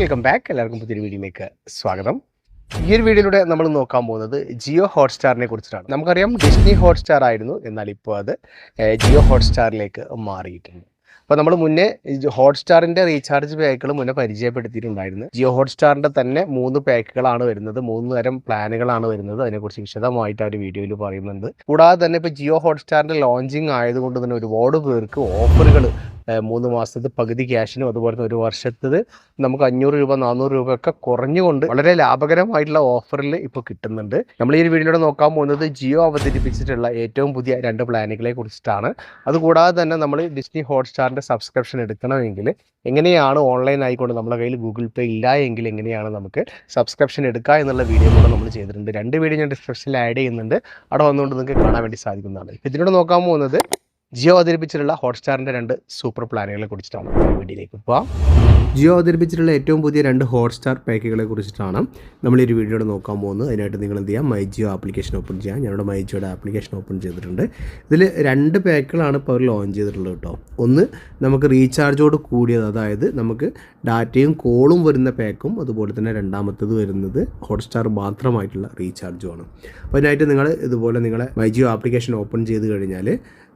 Welcome back എല്ലാവർക്കും പുതിയൊരു വീഡിയോയിലേക്ക് സ്വാഗതം. ഈ ഒരു വീഡിയോയിലൂടെ നമ്മൾ നോക്കാൻ പോകുന്നത് ജിയോ ഹോട്ട്സ്റ്റാറിനെ കുറിച്ചിട്ടാണ്. നമുക്കറിയാം ഡിസ്നി ഹോട്ട്സ്റ്റാർ ആയിരുന്നു എന്നാൽ ഇപ്പോൾ അത് ജിയോ ഹോട്ട്സ്റ്റാറിലേക്ക് മാറിയിട്ടുണ്ട്. അപ്പോൾ നമ്മൾ മുന്നേ ഹോട്ട്സ്റ്റാറിന്റെ റീചാർജ് പാക്കുകൾ മുന്നേ പരിചയപ്പെടുത്തിയിട്ടുണ്ടായിരുന്നു. ജിയോ ഹോട്ട്സ്റ്റാറിന്റെ തന്നെ മൂന്ന് പാക്കുകളാണ് വരുന്നത്. മൂന്ന് തരം പ്ലാനുകളാണ് വരുന്നത്. അതിനെക്കുറിച്ച് വിശദമായിട്ട് അവർ വീഡിയോയിൽ പറയുന്നുണ്ട്. കൂടാതെ തന്നെ ഇപ്പോൾ ജിയോ ഹോട്ട്സ്റ്റാറിന്റെ ലോഞ്ചിങ് ആയതുകൊണ്ട് തന്നെ ഒരുപാട് പേർക്ക് ഓഫറുകൾ മൂന്ന് മാസത്തെ പകുതി ക്യാഷിനും അതുപോലെ തന്നെ ഒരു വർഷത്തത് നമുക്ക് അഞ്ഞൂറ് രൂപ നാനൂറ് രൂപ ഒക്കെ കുറഞ്ഞുകൊണ്ട് വളരെ ലാഭകരമായിട്ടുള്ള ഓഫറിൽ ഇപ്പോൾ കിട്ടുന്നുണ്ട്. നമ്മൾ ഈ വീഡിയോയിലൂടെ നോക്കാൻ പോകുന്നത് ജിയോ അവതരിപ്പിച്ചിട്ടുള്ള ഏറ്റവും പുതിയ രണ്ട് പ്ലാനുകളെ കുറിച്ചിട്ടാണ്. അതുകൂടാതെ തന്നെ നമ്മൾ ഡിസ്നി ഹോട്ട്സ്റ്റാറിന്റെ സബ്സ്ക്രിപ്ഷൻ എടുക്കണമെങ്കിൽ എങ്ങനെയാണ് ഓൺലൈൻ ആയിക്കൊണ്ട് നമ്മുടെ കയ്യിൽ ഗൂഗിൾ പേ ഇല്ല എങ്കിൽ എങ്ങനെയാണ് നമുക്ക് സബ്സ്ക്രിപ്ഷൻ എടുക്കുക എന്നുള്ള വീഡിയോ കൂടെ നമ്മൾ ചെയ്തിട്ടുണ്ട്. രണ്ട് വീഡിയോ ഞാൻ ഡിസ്ക്രിപ്ഷനിൽ ആഡ് ചെയ്യുന്നുണ്ട്. അവിടെ വന്നുകൊണ്ട് നിങ്ങൾക്ക് കാണാൻ വേണ്ടി സാധിക്കുന്നതാണ്. ഇതിനോട് നോക്കാൻ പോകുന്നത് ജിയോ അവതരിപ്പിച്ചിട്ടുള്ള ഹോട്ട്സ്റ്റാറിന്റെ രണ്ട് സൂപ്പർ പ്ലാനുകളെ കുറിച്ചിട്ടാണ് വീഡിയോയിലേക്ക് പോവാം. ജിയോ അവതരിപ്പിച്ചിട്ടുള്ള ഏറ്റവും പുതിയ രണ്ട് ഹോട്ട്സ്റ്റാർ പാക്കുകളെ കുറിച്ചിട്ടാണ് നമ്മൾ ഈ വീഡിയോയുടെ നോക്കാൻ പോകുന്നത്. അതിനായിട്ട് നിങ്ങൾ എന്ത് ചെയ്യാം? മൈ ജിയോ ആപ്ലിക്കേഷൻ ഓപ്പൺ ചെയ്യാം. ഞങ്ങളുടെ മൈ ജിയോയുടെ ആപ്ലിക്കേഷൻ ഓപ്പൺ ചെയ്തിട്ടുണ്ട്. ഇതിൽ രണ്ട് പാക്കുകളാണ് ഇപ്പോൾ അവർ ലോഞ്ച് ചെയ്തിട്ടുള്ളത് കേട്ടോ. ഒന്ന് നമുക്ക് റീചാർജോട് കൂടിയത് അതായത് നമുക്ക് ഡാറ്റയും കോളും വരുന്ന പാക്കും അതുപോലെ തന്നെ രണ്ടാമത്തത് വരുന്നത് ഹോട്ട്സ്റ്റാർ മാത്രമായിട്ടുള്ള റീചാർജുമാണ്. അപ്പോൾ അതിനായിട്ട് നിങ്ങൾ ഇതുപോലെ നിങ്ങളെ മൈ ജിയോ ആപ്ലിക്കേഷൻ ഓപ്പൺ ചെയ്ത് കഴിഞ്ഞാൽ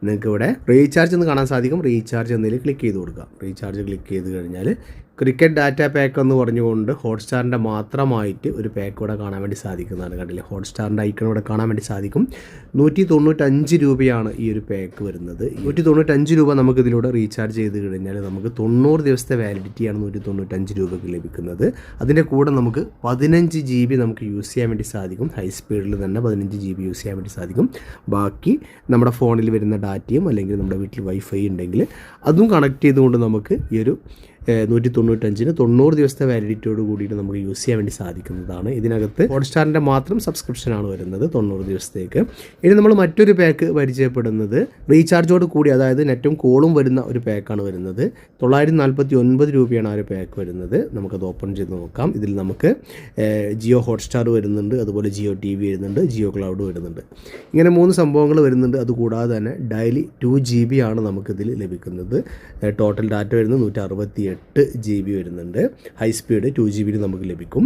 നിങ്ങൾക്ക് ഇവിടെ റീചാർജ് എന്ന് കാണാൻ സാധിക്കും. റീചാർജ് എന്നതിൽ ക്ലിക്ക് ചെയ്ത് കൊടുക്കുക. റീചാർജ് ക്ലിക്ക് ചെയ്ത് കഴിഞ്ഞാൽ ക്രിക്കറ്റ് ഡാറ്റ പാക്ക് എന്ന് പറഞ്ഞുകൊണ്ട് ഹോട്ട്സ്റ്റാറിന്റെ മാത്രമായിട്ട് ഒരു പാക്ക് ഇവിടെ കാണാൻ വേണ്ടി സാധിക്കുന്നതാണ്. കണ്ടില്ലേ? ഹോട്ട്സ്റ്റാറിന്റെ ഐക്കൺ ഇവിടെ കാണാൻ വേണ്ടി സാധിക്കും. നൂറ്റി തൊണ്ണൂറ്റഞ്ച് രൂപയാണ് ഈ ഒരു പാക്ക് വരുന്നത്. നൂറ്റി തൊണ്ണൂറ്റഞ്ച് രൂപ നമുക്ക് ഇതിലൂടെ റീചാർജ് ചെയ്ത് കഴിഞ്ഞാൽ നമുക്ക് തൊണ്ണൂറ് ദിവസത്തെ വാലിഡിറ്റിയാണ് നൂറ്റി തൊണ്ണൂറ്റഞ്ച് രൂപയ്ക്ക് ലഭിക്കുന്നത്. അതിന്റെ കൂടെ നമുക്ക് പതിനഞ്ച് ജി ബി നമുക്ക് യൂസ് ചെയ്യാൻ വേണ്ടി സാധിക്കും. ഹൈ സ്പീഡിൽ തന്നെ പതിനഞ്ച് ജി ബി യൂസ് ചെയ്യാൻ വേണ്ടി സാധിക്കും. ബാക്കി നമ്മുടെ ഫോണിൽ വരുന്ന ഡാറ്റയും അല്ലെങ്കിൽ നമ്മുടെ വീട്ടിൽ വൈഫൈ ഉണ്ടെങ്കിൽ അതും കണക്ട് ചെയ്തുകൊണ്ട് നമുക്ക് ഈ ഒരു നൂറ്റി തൊണ്ണൂറ്റഞ്ചിന് തൊണ്ണൂറ് ദിവസത്തെ വാലിഡിറ്റിയോട് കൂടിയിട്ട് നമുക്ക് യൂസ് ചെയ്യാൻ വേണ്ടി സാധിക്കുന്നതാണ്. ഇതിനകത്ത് ഹോട്ട്സ്റ്റാറിന്റെ മാത്രം സബ്സ്ക്രിപ്ഷനാണ് വരുന്നത് തൊണ്ണൂറ് ദിവസത്തേക്ക്. ഇനി നമ്മൾ മറ്റൊരു പാക്ക് പരിചയപ്പെടുന്നത് റീചാർജോട് കൂടി അതായത് നെറ്റും കോളും വരുന്ന ഒരു പാക്കാണ് വരുന്നത്. തൊള്ളായിരത്തി നാൽപ്പത്തി ഒൻപത് രൂപയാണ് ആ ഒരു പാക്ക് വരുന്നത്. നമുക്കത് ഓപ്പൺ ചെയ്ത് നോക്കാം. ഇതിൽ നമുക്ക് ജിയോ ഹോട്ട്സ്റ്റാർ വരുന്നുണ്ട് അതുപോലെ ജിയോ ടി വി വരുന്നുണ്ട് ജിയോ ക്ലൗഡ് വരുന്നുണ്ട്. ഇങ്ങനെ മൂന്ന് സംഭവങ്ങൾ വരുന്നുണ്ട്. അതുകൂടാതെ തന്നെ ഡെയിലി ടു ജി ബി ആണ് നമുക്കിതിൽ ലഭിക്കുന്നത്. ടോട്ടൽ ഡാറ്റ വരുന്നത് നൂറ്റി എട്ട് ജി ബി വരുന്നുണ്ട്. ഹൈ സ്പീഡ് ടു ജി ബിയിൽ നമുക്ക് ലഭിക്കും.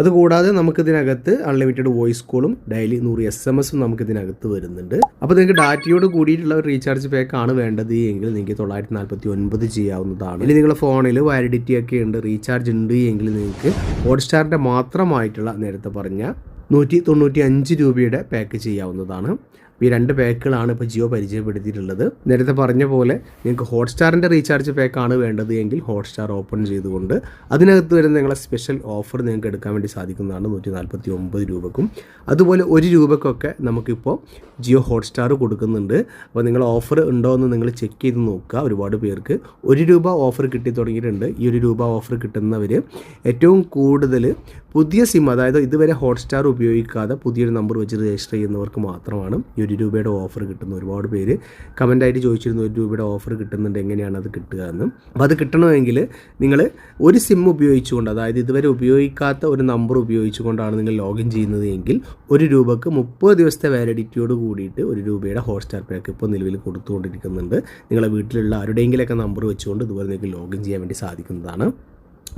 അതുകൂടാതെ നമുക്കിതിനകത്ത് അൺലിമിറ്റഡ് വോയിസ് കോളും ഡെയിലി നൂറ് എസ് എം എസും നമുക്കിതിനകത്ത് വരുന്നുണ്ട്. അപ്പോൾ നിങ്ങൾക്ക് ഡാറ്റയോട് കൂടിയിട്ടുള്ള ഒരു റീചാർജ് പാക്ക് ആണ് വേണ്ടത് എങ്കിൽ നിങ്ങൾക്ക് തൊള്ളായിരത്തി നാൽപ്പത്തി ഒൻപത് ചെയ്യാവുന്നതാണ് ഇനി നിങ്ങളുടെ ഫോണിൽ വാലിഡിറ്റി ഒക്കെ ഉണ്ട് റീചാർജ് ഉണ്ട് എങ്കിൽ നിങ്ങൾക്ക് ഹോട്ട്സ്റ്റാറിന്റെ മാത്രമായിട്ടുള്ള നേരത്തെ പറഞ്ഞ നൂറ്റി തൊണ്ണൂറ്റി അഞ്ച് രൂപയുടെ പാക്ക് ചെയ്യാവുന്നതാണ്. ഈ രണ്ട് പാക്കുകളാണ് ഇപ്പോൾ ജിയോ പരിചയപ്പെടുത്തിയിട്ടുള്ളത്. നേരത്തെ പറഞ്ഞ പോലെ നിങ്ങൾക്ക് ഹോട്ട്സ്റ്റാറിന്റെ റീചാർജ് പാക്കാണ് വേണ്ടത് എങ്കിൽ ഹോട്ട്സ്റ്റാർ ഓപ്പൺ ചെയ്തുകൊണ്ട് അതിനകത്ത് വരുന്ന നിങ്ങളെ സ്പെഷ്യൽ ഓഫർ നിങ്ങൾക്ക് എടുക്കാൻ വേണ്ടി സാധിക്കുന്നതാണ് നൂറ്റി നാൽപ്പത്തി ഒമ്പത് രൂപക്കും. അതുപോലെ ഒരു രൂപക്കൊക്കെ നമുക്കിപ്പോൾ ജിയോ ഹോട്ട്സ്റ്റാർ കൊടുക്കുന്നുണ്ട്. അപ്പോൾ നിങ്ങൾ ഓഫർ ഉണ്ടോ എന്ന് നിങ്ങൾ ചെക്ക് ചെയ്ത് നോക്കുക. ഒരുപാട് പേർക്ക് ഒരു രൂപ ഓഫർ കിട്ടി തുടങ്ങിയിട്ടുണ്ട്. ഈ ഒരു രൂപ ഓഫർ കിട്ടുന്നവർ ഏറ്റവും കൂടുതൽ പുതിയ സിം അതായത് ഇതുവരെ ഹോട്ട്സ്റ്റാർ ഉപയോഗിക്കാതെ പുതിയൊരു നമ്പർ വെച്ച് രജിസ്റ്റർ ചെയ്യുന്നവർക്ക് മാത്രമാണ് ഈ ഒരു രൂപയുടെ ഓഫർ കിട്ടുന്നു ഒരുപാട് പേര് കമന്റായിട്ട് ചോദിച്ചിരുന്നു ഒരു രൂപയുടെ ഓഫർ കിട്ടുന്നുണ്ട് എങ്ങനെയാണ് അത് കിട്ടുക എന്ന്. അപ്പോൾ അത് കിട്ടണമെങ്കിൽ നിങ്ങൾ ഒരു സിം ഉപയോഗിച്ചുകൊണ്ട് അതായത് ഇതുവരെ ഉപയോഗിക്കാത്ത ഒരു നമ്പർ ഉപയോഗിച്ചുകൊണ്ടാണ് നിങ്ങൾ ലോഗിൻ ചെയ്യുന്നത് എങ്കിൽ ഒരു രൂപക്ക് മുപ്പത് ദിവസത്തെ വാലിഡിറ്റിയോട് കൂടിയിട്ട് ഒരു രൂപയുടെ ഹോട്ട്സ്റ്റാർ പാക്ക് ഇപ്പോൾ നിലവിൽ കൊടുത്തുകൊണ്ടിരിക്കുന്നുണ്ട്. നിങ്ങളെ വീട്ടിലുള്ള ആരുടെയെങ്കിലൊക്കെ നമ്പർ വെച്ചുകൊണ്ട് ഇതുപോലെ നിങ്ങൾക്ക് ലോഗിൻ ചെയ്യാൻ വേണ്ടി സാധിക്കുന്നതാണ്.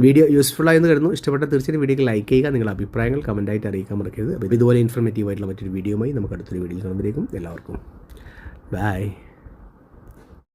വീഡിയോ യൂസ്ഫുൾ ആയെന്ന് കരുതുന്നു. ഇഷ്ടപ്പെട്ട തീർച്ചയായും വീഡിയോക്ക് ലൈക്ക് ചെയ്യുക. നിങ്ങളുടെ അഭിപ്രായങ്ങൾ കമന്റായിട്ട് അറിയിക്കാൻ മറക്കരുത്. അപ്പോൾ ഇതുപോലെ ഇൻഫർമേറ്റീവ് ആയിട്ടുള്ള മറ്റൊരു വീഡിയോയുമായി നമുക്ക് അടുത്തൊരു വീഡിയോയിൽ കാണുമ്പോഴേക്കും എല്ലാവർക്കും. ബൈ